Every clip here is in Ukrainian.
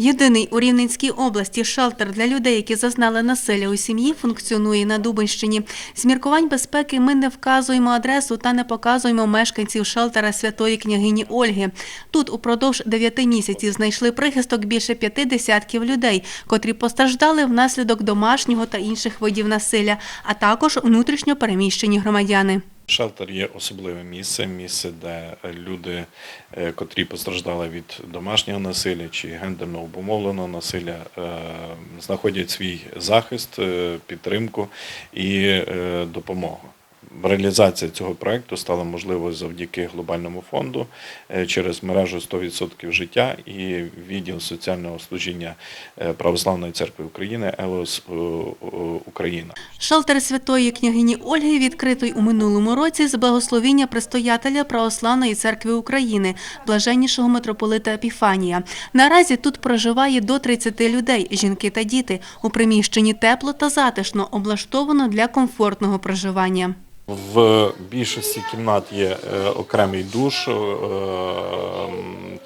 Єдиний у Рівненській області шелтер для людей, які зазнали насилля у сім'ї, функціонує на Дубинщині. З міркувань безпеки ми не вказуємо адресу та не показуємо мешканців шелтера святої княгині Ольги. Тут упродовж дев'яти місяців знайшли прихисток більше п'яти десятків людей, котрі постраждали внаслідок домашнього та інших видів насилля, а також внутрішньо переміщені громадяни. Шелтер є особливим місце, місце, де люди, е, котрі постраждали від домашнього насилля чи гендерно обумовленого насилля, е, знаходять свій захист, е, підтримку і допомогу. Реалізація цього проекту стала можливою завдяки глобальному фонду е, через мережу 100% життя і відділ соціального служіння е, Православної церкви України ЕЛОС е, Україна. Шелтер святої княгині Ольги відкритий у минулому році з благословіння предстоятеля Православної церкви України, блаженнішого митрополита Епіфанія. Наразі тут проживає до 30 людей, жінки та діти. У приміщенні тепло та затишно, облаштовано для комфортного проживання. В більшості кімнат є е, окремий душ, е,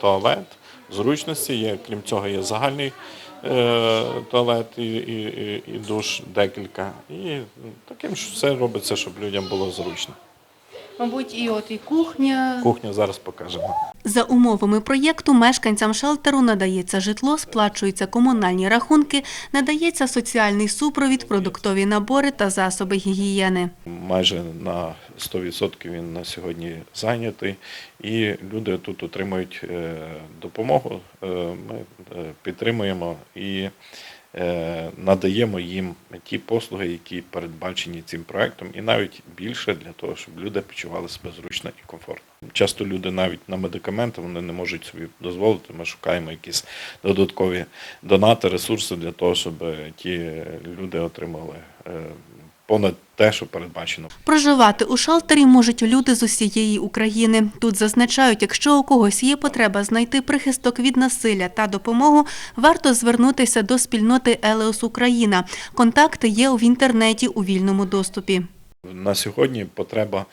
туалет, зручності є. Крім цього, є загальний е, туалет і, і, і- душ декілька. І таким все робиться, щоб людям було зручно. Мабуть, і от і кухня. Кухню зараз покажемо. За умовами проєкту мешканцям шелтеру надається житло, сплачуються комунальні рахунки, надається соціальний супровід, продуктові набори та засоби гігієни. Майже на 100% він на сьогодні зайнятий, і люди тут отримують е, допомогу. Е, Ми е, підтримуємо і надаємо їм ті послуги, які передбачені цим проектом, і навіть більше для того, щоб люди почували себе зручно і комфортно. Часто люди навіть на медикаменти вони не можуть собі дозволити. Ми шукаємо якісь додаткові донати, ресурси для того, щоб ті люди отримали е, понад те, що передбачено. Проживати у шелтері можуть люди з усієї України. Тут зазначають, якщо у когось є потреба знайти прихисток від насилля та допомогу, варто звернутися до спільноти Елеос Україна. Контакти є в інтернеті у вільному доступі. На сьогодні потреба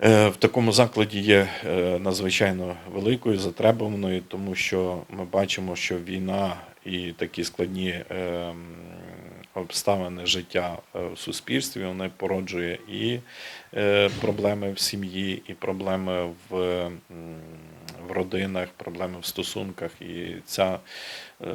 е, в такому закладі є е, надзвичайно великою, затребуваною, тому що ми бачимо, що війна і такі складні е, м, обставини життя е, в суспільстві вони породжує і е, проблеми в сім'ї, і проблеми в, в родинах, проблеми в стосунках. І ця, е,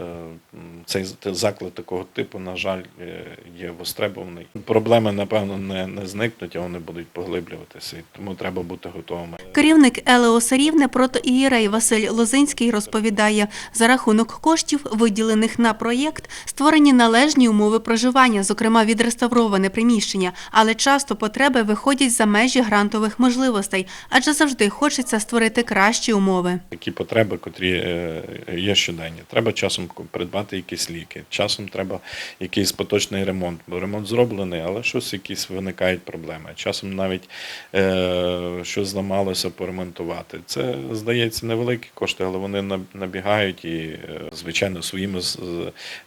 цей заклад такого типу, на жаль, е, є востребований. Проблеми, напевно, не, не зникнуть, а вони будуть поглиблюватися. І тому треба бути готовими. Керівник Елеос Рівне протоієрей Василь Лозинський розповідає, за рахунок коштів, виділених на проєкт, створені належні умови проживання, зокрема відреставроване приміщення, але часто потреби виходять за межі грантових можливостей, адже завжди хочеться створити кращі умови. Такі потреби, котрі е, є щоденні. Треба часом придбати якісь ліки, часом треба якийсь поточний ремонт, бо ремонт зроблений, але щось якісь виникають проблеми. Часом навіть е, щось зламалося поремонтувати. Це здається невеликі кошти, але вони на- набігають і, е, звичайно, своїми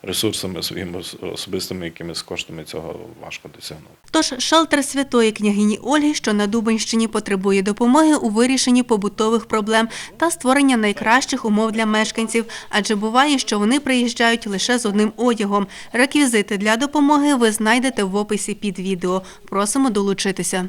ресурсами, своїми ос- особистими якимись коштами цього важко досягнути. Тож шелтер святої княгині Ольги, що на Дубинщині потребує допомоги у вирішенні побутових проблем та створення найкращих умов для мешканців, адже буває, що вони приїжджають лише з одним одягом. Реквізити для допомоги ви знайдете в описі під відео. Просимо долучитися.